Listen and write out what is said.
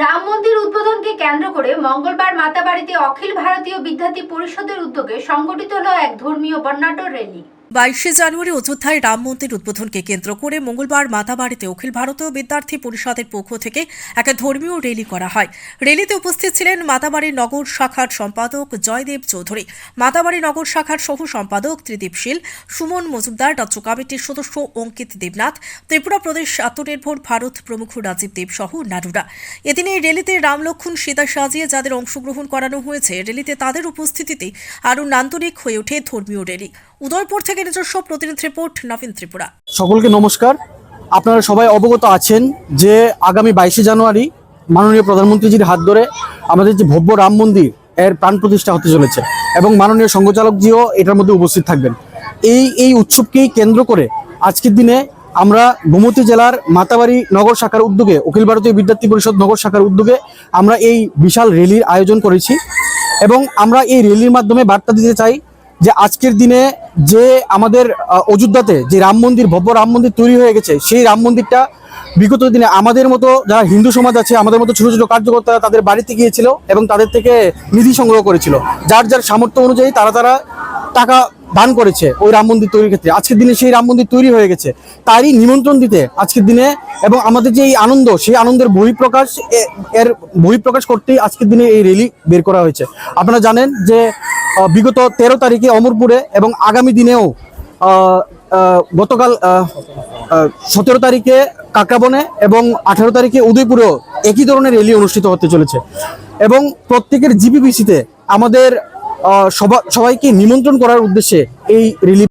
রাম মন্দির উদ্বোধনকে কেন্দ্র করে মঙ্গলবার মাতাবাড়িতে অখিল ভারতীয় বিদ্যার্থী পরিষদের উদ্যোগে সংগঠিত হল এক ধর্মীয় বর্ণাঢ্য র্যালি। বাইশে জানুয়ারি অযোধ্যায় রাম মন্দির উদ্বোধনকে কেন্দ্র করে মঙ্গলবার মাতাবাড়িতে অখিল ভারতীয় বিদ্যার্থী পরিষদের পক্ষ থেকে এক ধর্মীয় র্যালি করা হয়। র্যালিতে উপস্থিত ছিলেন মাতাবাড়ি নগর শাখার সম্পাদক জয়দেব চৌধুরী, মাতাবাড়ি নগর শাখার সহ সম্পাদক ত্রিদীপ শীল, সুমন মজুমদার, রাজ্য কমিটির সদস্য অঙ্কিত দেবনাথ, ত্রিপুরা প্রদেশ আত্মনির্ভর ভারত প্রমুখ রাজীব দেব সহ অন্যান্যরা। এদিন এই র্যালিতে রামলক্ষণ সীতা সাজিয়ে যাদের অংশগ্রহণ করানো হয়েছে, র্যালিতে তাদের উপস্থিতিতে আরও নান্দনিক হয়ে ওঠে ধর্মীয় র্যালি। উদয়পুর থেকে নিজস্ব প্রতিনিধি রিপোর্ট, নবীন ত্রিপুরা। সকলকে নমস্কার। আপনারা সবাই অবগত আছেন যে আগামী বাইশে জানুয়ারি মাননীয় প্রধানমন্ত্রীজির হাত ধরে আমাদের যে ভব্য রাম মন্দির, এর প্রাণ প্রতিষ্ঠা হতে চলেছে এবং মাননীয় সংঘচালকজিও এটার মধ্যে উপস্থিত থাকবেন। এই এই উৎসবকেই কেন্দ্র করে আজকের দিনে আমরা গোমতী জেলার মাতাবাড়ি নগর শাখার উদ্যোগে, অখিল ভারতীয় বিদ্যার্থী পরিষদ নগর শাখার উদ্যোগে আমরা এই বিশাল র্যালির আয়োজন করেছি এবং আমরা এই র্যালির মাধ্যমে বার্তা দিতে চাই যে আজকের দিনে যে আমাদের অযোধ্যাতে যে রাম মন্দির, ভব্য রাম মন্দির তৈরি হয়ে গেছে, সেই রাম মন্দিরটা বিগত দিনে আমাদের মতো যারা হিন্দু সমাজ আছে, আমাদের মতো ছোট ছোট কার্যকর্তারা তাদের বাড়িতে গিয়েছিল এবং তাদের থেকে নিধি সংগ্রহ করেছিল। যার যার সামর্থ্য অনুযায়ী তারা তারা টাকা দান করেছে ওই রাম মন্দির তৈরির ক্ষেত্রে। আজকের দিনে সেই রাম মন্দির তৈরি হয়ে গেছে। তারই নিমন্ত্রণ দিতে আজকের দিনে এবং আমাদের যে এই আনন্দ, সেই আনন্দের বহিঃপ্রকাশ এর বহিঃপ্রকাশ করতেই আজকের দিনে এই র্যালি বের করা হয়েছে। আপনারা জানেন যে বিগত তেরো তারিখে অমরপুরে এবং আগামী দিনেও গতকাল সতেরো তারিখে কাকাবনে এবং আঠারো তারিখে উদয়পুরেও একই ধরনের র্যালি অনুষ্ঠিত হতে চলেছে। এবং প্রত্যেকের জিপিপিসিতে আমাদের সবাইকে নিমন্ত্রণ করার উদ্দেশ্যে এই রিলি